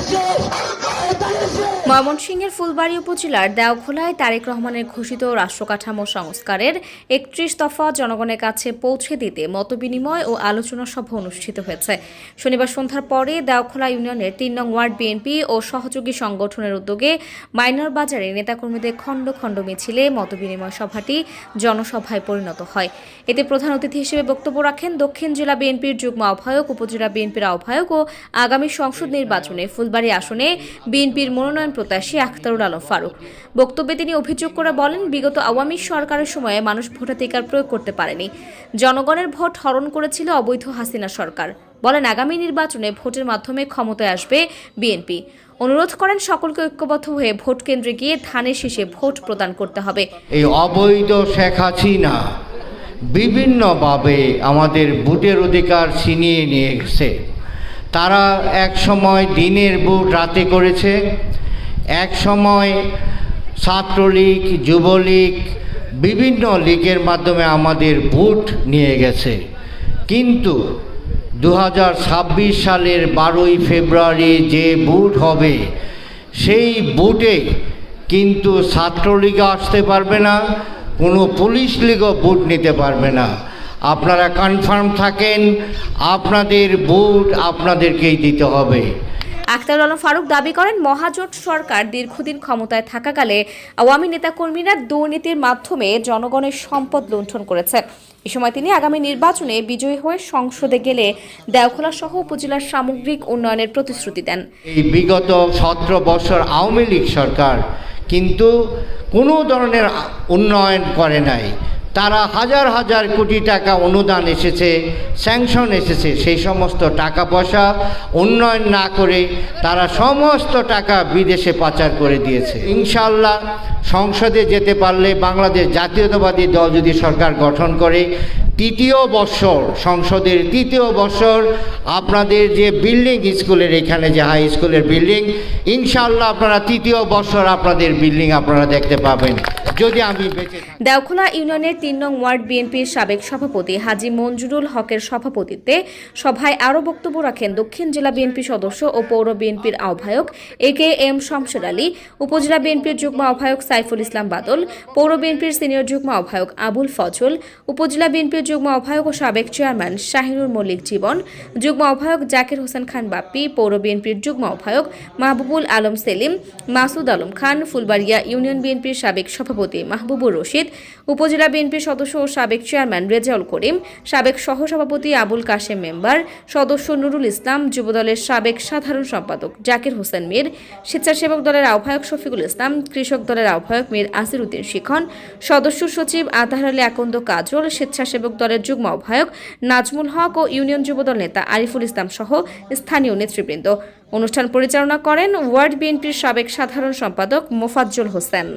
Genesis ময়মনসিংহের ফুলবাড়ী উপজেলার দেওখোলায় তারেক রহমানের ঘোষিত রাষ্ট্রকাঠামো সংস্কারের একত্রিশ দফা জনগণের কাছে পৌঁছে দিতে মতবিনিময় ও আলোচনা সভা অনুষ্ঠিত হয়েছে। শনিবার সন্ধ্যার পরে দেওখোলা ইউনিয়নের তিন নং ওয়ার্ড বিএনপি ও সহযোগী সংগঠনের উদ্যোগে মাইনর বাজারে নেতাকর্মীদের খণ্ড খণ্ড মিছিলে মতবিনিময় সভাটি জনসভায় পরিণত হয়। এতে প্রধান অতিথি হিসেবে বক্তব্য রাখেন দক্ষিণ জেলা বিএনপির যুগ্ম আহ্বায়ক, উপজেলা বিএনপির আহ্বায়ক ও আগামী সংসদ নির্বাচনে ফুলবাড়ী আসনে বিএনপির মনোনয়ন প্রত্যাশী আখতারুল আলম ফারুক। বক্তব্যে তিনি অভিযোগ করে বলেন, বিগত আওয়ামী সরকারের সময়ে মানুষ ভোটাধিকার প্রয়োগ করতে পারেনি। জনগণের ভোট হরণ করেছিল অবৈধ হাসিনা সরকার। বলেন, আগামী নির্বাচনে ভোটের মাধ্যমে ক্ষমতায় আসবে বিএনপি। অনুরোধ করেন, সকলকে ঐক্যবদ্ধ হয়ে ভোট কেন্দ্রে গিয়ে ধানের শীষে ভোট প্রদান করতে হবে। এই অবৈধ শেখ হাসিনা বিভিন্নভাবে আমাদের ভোটের অধিকার ছিনিয়ে নিয়ে গেছে। তারা এক সময় দিনের ভোট রাতে করেছে এক সময় ছাত্রলীগ, যুবলীগ, বিভিন্ন লীগের মাধ্যমে আমাদের ভোট নিয়ে গেছে। কিন্তু দু হাজার ছাব্বিশ সালের বারোই ফেব্রুয়ারি যে ভোট হবে, সেই ভোটে কিন্তু ছাত্রলীগ আসতে পারবে না, কোনো পুলিশ লীগও ভোট নিতে পারবে না। আপনারা কনফার্ম থাকেন, আপনাদের ভোট আপনাদেরকেই দিতে হবে। আখতারুল আলম ফারুক দাবি করেন, মহাজোট সরকার দীর্ঘদিন ক্ষমতায় থাকাকালে আওয়ামী নেতাকর্মীরা দুর্নীতির মাধ্যমে জনগণের সম্পদ লুণ্ঠন করেছে। এ সময় তিনি আগামী নির্বাচনে বিজয়ী হয়ে সংসদে গেলে দেওখোলা সহ উপজেলার সামগ্রিক উন্নয়নের প্রতিশ্রুতি দেন। এই বিগত সতেরো বছর আওয়ামী লীগ সরকার কিন্তু কোনো ধরনের উন্নয়ন করে নাই। তারা হাজার হাজার কোটি টাকা অনুদান এসেছে স্যাংশন এসেছে, সেই সমস্ত টাকা পয়সা উন্নয়ন না করে তারা সমস্ত টাকা বিদেশে পাচার করে দিয়েছে। ইনশাল্লাহ সংসদে যেতে পারলে বাংলাদেশ জাতীয়তাবাদী দল যদি সরকার গঠন করে তৃতীয় বছর সংসদের তৃতীয় বছর আপনাদের যে বিল্ডিং স্কুলের এখানে যে হাই স্কুলের বিল্ডিং ইনশাল্লাহ আপনারা তৃতীয় বছর আপনাদের বিল্ডিং আপনারা দেখতে পাবেন। যদি আমি দেওখোলা ইউনিয়নের তিন নং ওয়ার্ড বিএনপির সাবেক সভাপতি হাজি মঞ্জুরুল হকের সভাপতিত্বে সভায় আরও বক্তব্য রাখেন দক্ষিণ জেলা বিএনপি সদস্য ও পৌর বিএনপির আহ্বায়ক এ কে এম শমশের আলী, উপজেলা বিএনপির যুগ্ম আহ্বায়ক সাইফুল ইসলাম বাদল, পৌর বিএনপির সিনিয়র যুগ্ম আহ্বায়ক আবুল ফজল, উপজেলা বিএনপির যুগ্ম আহ্বায়ক ও সাবেক চেয়ারম্যান শাহিনুর মল্লিক জীবন, যুগ্ম আহ্বায়ক জাকির হোসেন খান বাপ্পি, পৌর বিএনপির যুগ্ম আহ্বায়ক মাহবুবুল আলম সেলিম, মাসুদ আলম খান, ফুলবাড়িয়া ইউনিয়ন বিএনপির সাবেক সভাপতি মাহবুবুর রশিদ, উপজেলা বিএনপির সদস্য ও সাবেক চেয়ারম্যান রেজাউল করিম, সাবেক সহসভাপতি আবুল কাশেম মেম্বার, সদস্য নুরুল ইসলাম, যুবদলের সাবেক সাধারণ সম্পাদক জাকির হোসেন মীর, স্বেচ্ছাসেবক দলের আহ্বায়ক শফিকুল ইসলাম, কৃষক দলের আহ্বায়ক মীর আসির উদ্দিন শিখন, সদস্য সচিব আতাহার আলী আকন্দ কাজল, স্বেচ্ছাসেবক দলের যুগ্ম আহ্বায়ক নাজমুল হক ও ইউনিয়ন যুবদল নেতা আরিফুল ইসলাম সহ স্থানীয় নেতৃবৃন্দ। অনুষ্ঠান পরিচালনা করেন ওয়ার্ড বিএনপির সাবেক সাধারণ সম্পাদক মোফাজ্জল হোসেন।